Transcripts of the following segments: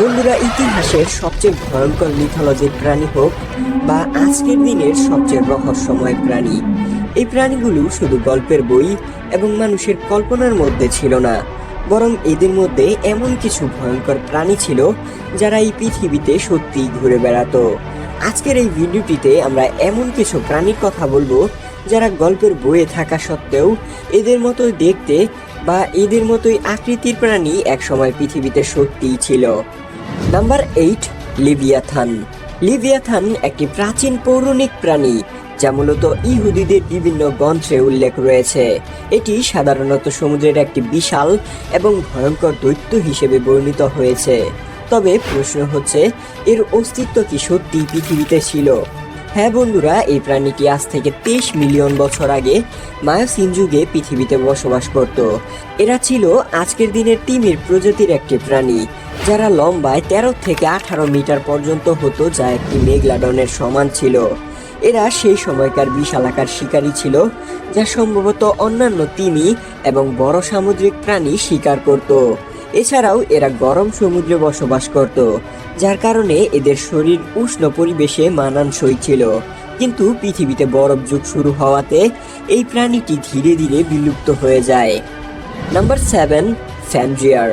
বন্ধুরা, ইতিহাসের সবচেয়ে ভয়ঙ্কর মিথোলজির প্রাণী হোক বা আজকের দিনের সবচেয়ে রহস্যময় প্রাণী, এই প্রাণীগুলো শুধু গল্পের বই এবং মানুষের কল্পনার মধ্যে ছিল না, বরং এদের মধ্যে এমন কিছু ভয়ঙ্কর প্রাণী ছিল যারা এই পৃথিবীতে সত্যিই ঘুরে বেড়াতো। আজকের এই ভিডিওটিতে আমরা এমন কিছু প্রাণীর কথা বলব যারা গল্পের বইয়ে থাকা সত্ত্বেও এদের মতোই দেখতে বা এদের মতোই আকৃতির প্রাণী একসময় পৃথিবীতে সত্যিই ছিল। নাম্বার এইট লিভিয়াথান লিভিয়াথান একটি প্রাচীন পৌরাণিক প্রাণী, যা মূলত ইহুদিদের বিভিন্ন গ্রন্থে উল্লেখ রয়েছে। এটি সাধারণত সমুদ্রের একটি বিশাল এবং ভয়ঙ্কর দৈত্য হিসেবে বর্ণিত হয়েছে। তবে প্রশ্ন হচ্ছে, এর অস্তিত্ব কি সত্যি পৃথিবীতে ছিল? হ্যাঁ বন্ধুরা, এই প্রাণীটি আজ থেকে তেইশ মিলিয়ন বছর আগে মায়োসিন যুগে পৃথিবীতে বসবাস করত। এরা ছিল আজকের দিনের তিমির প্রজাতির একটি প্রাণী, যারা লম্বায় তেরো থেকে আঠারো মিটার পর্যন্ত হতো, যা একটি মেঘলাডনের সমান ছিল। এরা সেই সময়কার বিশালাকার শিকারী ছিল, যা সম্ভবত অন্যান্য তিমি এবং বড় সামুদ্রিক প্রাণী শিকার করত। এছাড়াও এরা গরম সমুদ্রে বসবাস করত, যার কারণে এদের শরীর উষ্ণ পরিবেশে মানানসই ছিল। কিন্তু পৃথিবীতে বরফ যুগ শুরু হওয়াতে এই প্রাণীটি ধীরে ধীরে বিলুপ্ত হয়ে যায়। নাম্বার সেভেন ফ্যানজিয়ার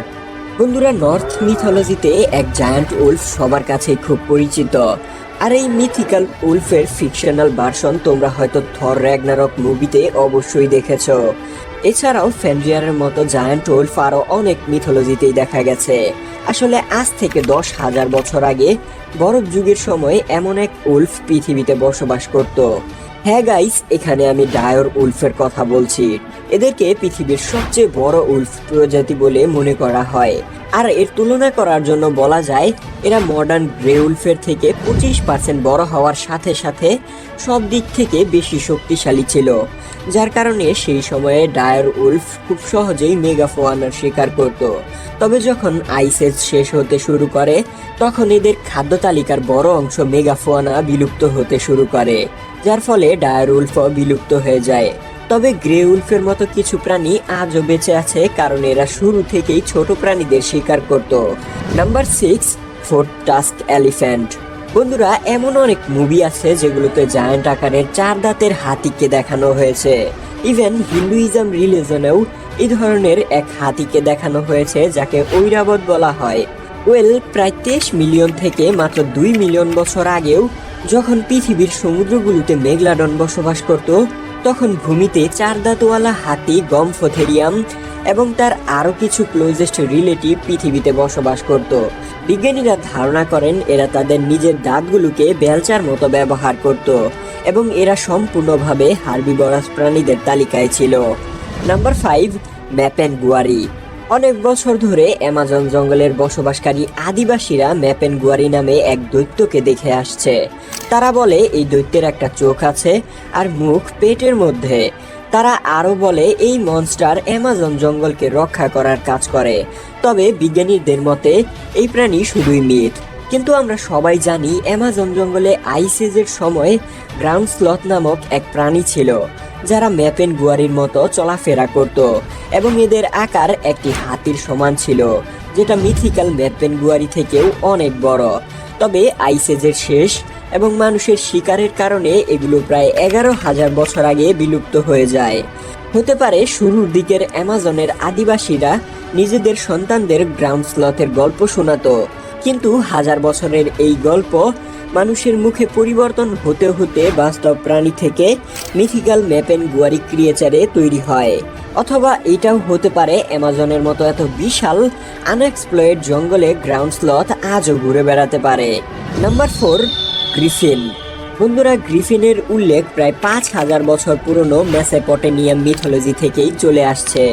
বন্ধুরা, নর্থ মিথোলজিতে এক জায়ান্ট উলফ সবার কাছেই খুব পরিচিত। আর এই মিথিক্যাল উলফের ফিকশনাল ভার্সন তোমরা হয়তো থর র্যাগনারক মুভিতে অবশ্যই দেখেছ। এছাড়াও ফ্যানজিয়ারের মতো জায়ান্ট ওল্ফ আরও অনেক মিথোলজিতেই দেখা গেছে। আসলে আজ থেকে দশ হাজার বছর আগে বরফ যুগের সময় এমন এক উল্ফ পৃথিবীতে বসবাস করত। হ্যাঁ গাইস এখানে আমি ডায়র উল্ফের কথা বলছি। এদেরকে পৃথিবীর সবচেয়ে বড় উল্ফ প্রজাতি বলে মনে করা হয়। আর এর তুলনা করার জন্য বলা যায়, এরা মডার্ন গ্রে উলফের থেকে পঁচিশ পার্সেন্ট বড় হওয়ার সাথে সাথে সব দিক থেকে বেশি শক্তিশালী ছিল, যার কারণে সেই সময়ে ডায়ার উলফ খুব সহজেই মেগাফোয়ানার শিকার করত। তবে যখন আইসেজ শেষ হতে শুরু করে, তখন এদের খাদ্য তালিকার বড় অংশ মেগাফোয়ানা বিলুপ্ত হতে শুরু করে, যার ফলে ডায়ার উলফও বিলুপ্ত হয়ে যায়। তবে গ্রে উলফের মতো কিছু প্রাণী আজও বেঁচে আছে কারণ এরা শুরু থেকেই ছোট প্রাণীদের শিকার করত। Number six four tusk elephant বন্ধুরা, এমন অনেক মুভি আছে যেগুলোতে জায়ান্ট আকারের চার দাঁতের হাতিকে দেখানো হয়েছে। ইভেন হিন্দুইজম রিলিজনেও এই ধরনের এক হাতিকে দেখানো হয়েছে যাকে ঐরাবত বলা হয়। ওয়েল প্রায় তেইশ মিলিয়ন থেকে মাত্র দুই মিলিয়ন বছর আগেও যখন পৃথিবীর সমুদ্রগুলোতে মেঘলাডন বসবাস করত তখন ভূমিতে চার দাঁতওয়ালা হাতি গমফোথেরিয়াম এবং তার আরও কিছু ক্লোজেস্ট রিলেটিভ পৃথিবীতে বসবাস করত। বিজ্ঞানীরা ধারণা করেন এরা তাদের নিজের দাঁতগুলোকে বেলচার মতো ব্যবহার করত এবং এরা সম্পূর্ণভাবে হার্বিবরাস প্রাণীদের তালিকায় ছিল। নাম্বার ফাইভ ম্যাপেন গুয়ারি অনেক বছর ধরে অ্যামাজন জঙ্গলের বসবাসকারী আদিবাসীরা ম্যাপেন গুয়ারি নামে এক দৈত্যকে দেখে আসছে। তারা বলে, এই দৈত্যের একটা চোখ আছে আর মুখ পেটের মধ্যে। তারা আরও বলে, এই মনস্টার অ্যামাজন জঙ্গলকে রক্ষা করার কাজ করে। তবে বিজ্ঞানীদের মতে, এই প্রাণী শুধুই মিথ। কিন্তু আমরা সবাই জানি অ্যামাজন জঙ্গলে আইসেজের সময় গ্রাউন্ড স্লথ নামক এক প্রাণী ছিল। যারা ম্যাপেন গুয়ারির মতো চলাফেরা করত এবং এদের আকার একটি হাতির সমান ছিল, যেটা মিথিক্যাল ম্যাপেন গুয়ারি থেকেও অনেক বড়। তবে আইসেজের শেষ এবং মানুষের শিকারের কারণে এগুলো প্রায় এগারো হাজার বছর আগে বিলুপ্ত হয়ে যায়। হতে পারে শুরুর দিকের অ্যামাজনের আদিবাসীরা নিজেদের সন্তানদের গ্রাউন্ড স্লথের গল্প শোনাতো, কিন্তু হাজার বছরের এই গল্প মানুষের মুখে পরিবর্তন হতে হতে বাস্তব প্রাণী থেকে মিথিক্যাল ম্যাপেন গুয়ারি ক্রিয়েচারে তৈরি হয়। অথবা এটাও হতে পারে অ্যামাজনের মতো এত বিশাল আনএক্সপ্লয়েড জঙ্গলে গ্রাউন্ড স্লথ আজও ঘুরে বেড়াতে পারে। নাম্বার ফোর গ্রিফিন বন্ধুরা গ্রিফিনের উল্লেখ প্রায় পাঁচ হাজার বছর পুরনো মেসেপটেনিয়াম মিথোলজি থেকেই চলে আসছে।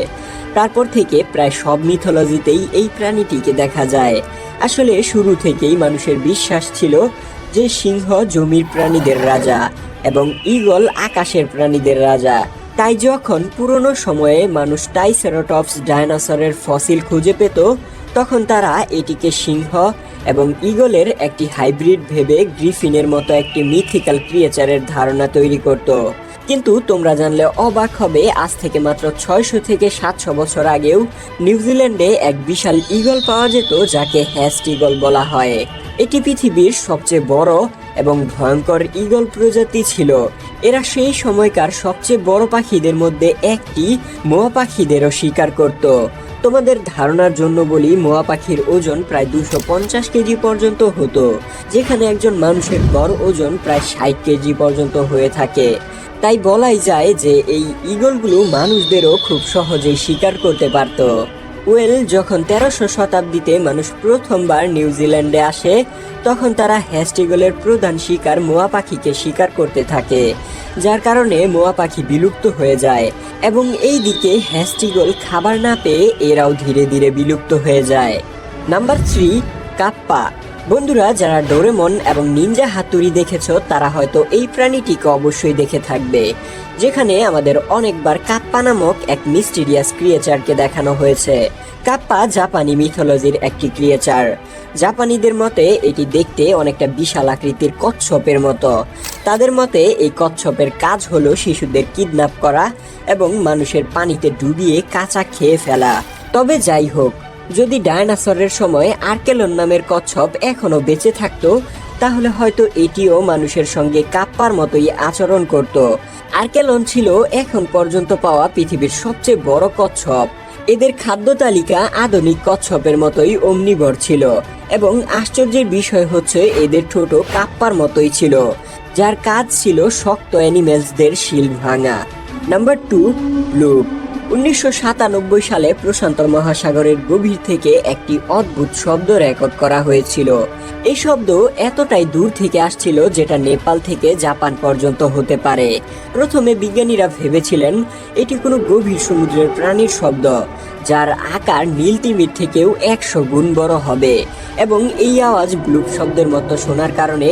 তারপর থেকে প্রায় সব মিথোলজিতেই এই প্রাণীটিকে দেখা যায়। আসলে শুরু থেকেই মানুষের বিশ্বাস ছিল যে সিংহ জমির প্রাণীদের রাজা এবং ইগল আকাশের প্রাণীদের রাজা। তাই যখন পুরনো সময়ে মানুষ টাইসেরোটপস ডায়নোসরের ফসিল খুঁজে পেত, তখন তারা এটিকে সিংহ এবং ইগলের একটি হাইব্রিড ভেবে গ্রিফিনের মতো একটি মিথিক্যাল ক্রিয়েচারের ধারণা তৈরি করত। কিন্তু তোমরা জানলে অবাক হবে, আজ থেকে মাত্র ছয়শো থেকে সাতশো বছর আগেও নিউজিল্যান্ডে এক বিশাল ঈগল পাওয়া যেত, যাকে হ্যাস্ট ঈগল বলা হয়। এটি পৃথিবীর সবচেয়ে বড় এবং ভয়ঙ্কর ঈগল প্রজাতি ছিল। এরা সেই সময়কার সবচেয়ে বড় পাখিদের মধ্যে একটি মোয়া পাখিদেরও শিকার করত। তোমাদের ধারণার জন্য বলি, মোয়া পাখির ওজন প্রায় দুশো পঞ্চাশ কেজি পর্যন্ত হতো, যেখানে একজন মানুষের গড় ওজন প্রায় ষাট কেজি পর্যন্ত হয়ে থাকে। তাই বলাই যায় যে এই ঈগলগুলো মানুষদেরও খুব সহজেই শিকার করতে পারত। ওয়েল, যখন তেরোশো শতাব্দীতে মানুষ প্রথমবার নিউজিল্যান্ডে আসে, তখন তারা হ্যাস্টিগলের প্রধান শিকার মোয়া পাখিকে শিকার করতে থাকে, যার কারণে মোয়া পাখি বিলুপ্ত হয়ে যায় এবং এই দিকে হ্যাস্টিগল খাবার না পেয়ে এরাও ধীরে ধীরে বিলুপ্ত হয়ে যায়। Number three, kappa. বন্ধুরা, যারা ডোরেমন এবং নিনজা হাতুড়ি দেখেছ, তারা হয়তো এই প্রাণীটিকে অবশ্যই দেখে থাকবে, যেখানে আমাদের অনেকবার কাপ্পা নামক এক মিস্টিরিয়াস ক্রিয়েচারকে দেখানো হয়েছে। কাপ্পা জাপানি মিথোলজির একটি ক্রিয়েচার জাপানিদের মতে, এটি দেখতে অনেকটা বিশাল আকৃতির কচ্ছপের মতো। তাদের মতে, এই কচ্ছপের কাজ হলো শিশুদের কিডন্যাপ করা এবং মানুষের পানিতে ডুবিয়ে কাঁচা খেয়ে ফেলা। তবে যাই হোক যদি ডায়নাসরের সময় আর্কেলন নামের কচ্ছপ এখনও বেঁচে থাকতো, তাহলে হয়তো এটিও মানুষের সঙ্গে কাপ্পার মতোই আচরণ করত। আর্কেলন ছিল এখন পর্যন্ত পাওয়া পৃথিবীর সবচেয়ে বড় কচ্ছপ। এদের খাদ্য তালিকা আধুনিক কচ্ছপের মতোই অমনিবর ছিল এবং আশ্চর্যের বিষয় হচ্ছে এদের ঠোঁট কাপ্পার মতোই ছিল, যার কাজ ছিল শক্ত অ্যানিমেলসদের শিল ভাঙা। নাম্বার টু ব্লুপ উনিশশো সাতানব্বই সালে প্রশান্ত মহাসাগরের গভীর থেকে একটি অদ্ভুত শব্দ রেকর্ড করা হয়েছিল। এই শব্দ এতটাই দূর থেকে আসছিল যেটা নেপাল থেকে জাপান পর্যন্ত হতে পারে। প্রথমে বিজ্ঞানীরা ভেবেছিলেন এটি কোনো গভীর সমুদ্রের প্রাণীর শব্দ, যার আকার নীল তিমির থেকেও একশো গুণ বড় হবে এবং এই আওয়াজ ব্লুপ শব্দের মতো শোনার কারণে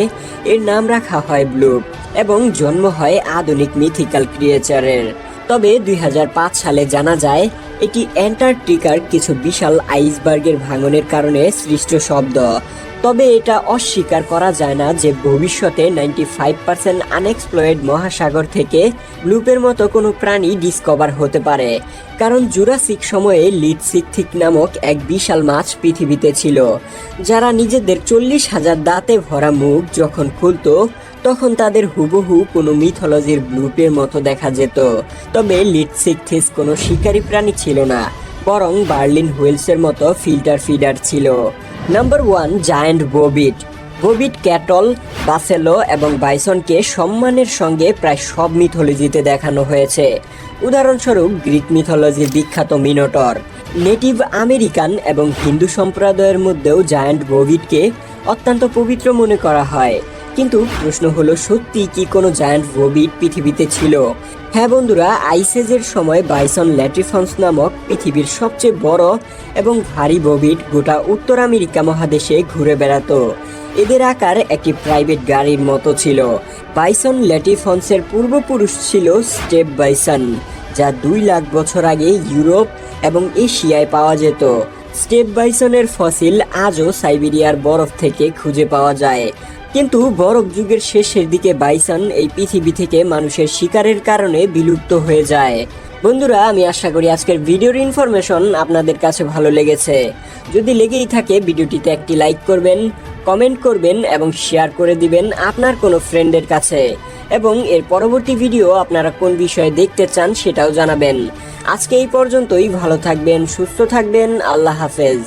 এর নাম রাখা হয় ব্লুপ এবং জন্ম হয় আধুনিক মিথিক্যাল ক্রিয়েচারের। তবে দুই হাজার পাঁচ সালে জানা যায়, এটি অ্যান্টার্কটিকার কিছু বিশাল আইসবার্গের ভাঙনের কারণে সৃষ্ট শব্দ। তবে এটা অস্বীকার করা যায় না যে ভবিষ্যতে নাইনটি ফাইভ পার্সেন্ট আনএক্সপ্লয়েড মহাসাগর থেকে ব্লুপের মতো কোনো প্রাণী ডিসকভার হতে পারে, কারণ জুরাসিক সময়ে লিডসিকথিক নামক এক বিশাল মাছ পৃথিবীতে ছিল, যারা নিজেদের চল্লিশ হাজার দাঁতে ভরা মুখ যখন খুলতো তখন তাদের হুবহু কোনো মিথোলজির ব্লুপের মতো দেখা যেত। তবে লিডসিকথিস কোনো শিকারী প্রাণী ছিল না, বরং বার্লিন হুইলসের মতো ফিল্টার ফিডার ছিল। নাম্বার ওয়ান, জায়ান্ট বোবিট। বোবিট ক্যাটল, বাসেলো এবং বাইসনকে সম্মানের সঙ্গে প্রায় সব মিথোলজিতে দেখানো হয়েছে। উদাহরণস্বরূপ, গ্রিক মিথোলজির বিখ্যাত মিনোটর। নেটিভ আমেরিকান এবং হিন্দু সম্প্রদায়ের মধ্যেও জায়ান্ট বোবিটকে অত্যন্ত পবিত্র মনে করা হয়। কিন্তু প্রশ্ন হলো, সত্যি কি কোনো জায়ান্ট বোবিট পৃথিবীতে ছিল? হ্যাঁ বন্ধুরা, আইসেজের সময় বাইসন ল্যাট্রিফন্স নামক পৃথিবীর সবচেয়ে বড় এবং ভারী ববিট গোটা উত্তর আমেরিকা মহাদেশে ঘুরে বেড়াতো। এদের আকার একটি প্রাইভেট গাড়ির মতো ছিল। বাইসন ল্যাটিফন্সের পূর্বপুরুষ ছিল স্টেপ বাইসন, যা দুই লাখ বছর আগে ইউরোপ এবং এশিয়ায় পাওয়া যেত। স্টেপ বাইসনের ফসিল আজও সাইবেরিয়ার বরফ থেকে খুঁজে পাওয়া যায়। কিন্তু বরফ যুগের শেষের দিকে বাইসন এই পৃথিবী থেকে মানুষের শিকারের কারণে বিলুপ্ত হয়ে যায়। বন্ধুরা, আমি আশা করি আজকের ভিডিওর ইনফরমেশন আপনাদের কাছে ভালো লেগেছে। যদি লেগেই থাকে, ভিডিওটিতে একটি লাইক করবেন কমেন্ট করবেন এবং শেয়ার করে দিবেন আপনার কোনো ফ্রেন্ডের কাছে। এবং এর পরবর্তী ভিডিও আপনারা কোন বিষয়ে দেখতে চান সেটাও জানাবেন। আজকে এই পর্যন্তই, ভালো থাকবেন, সুস্থ থাকবেন, আল্লাহ হাফেজ।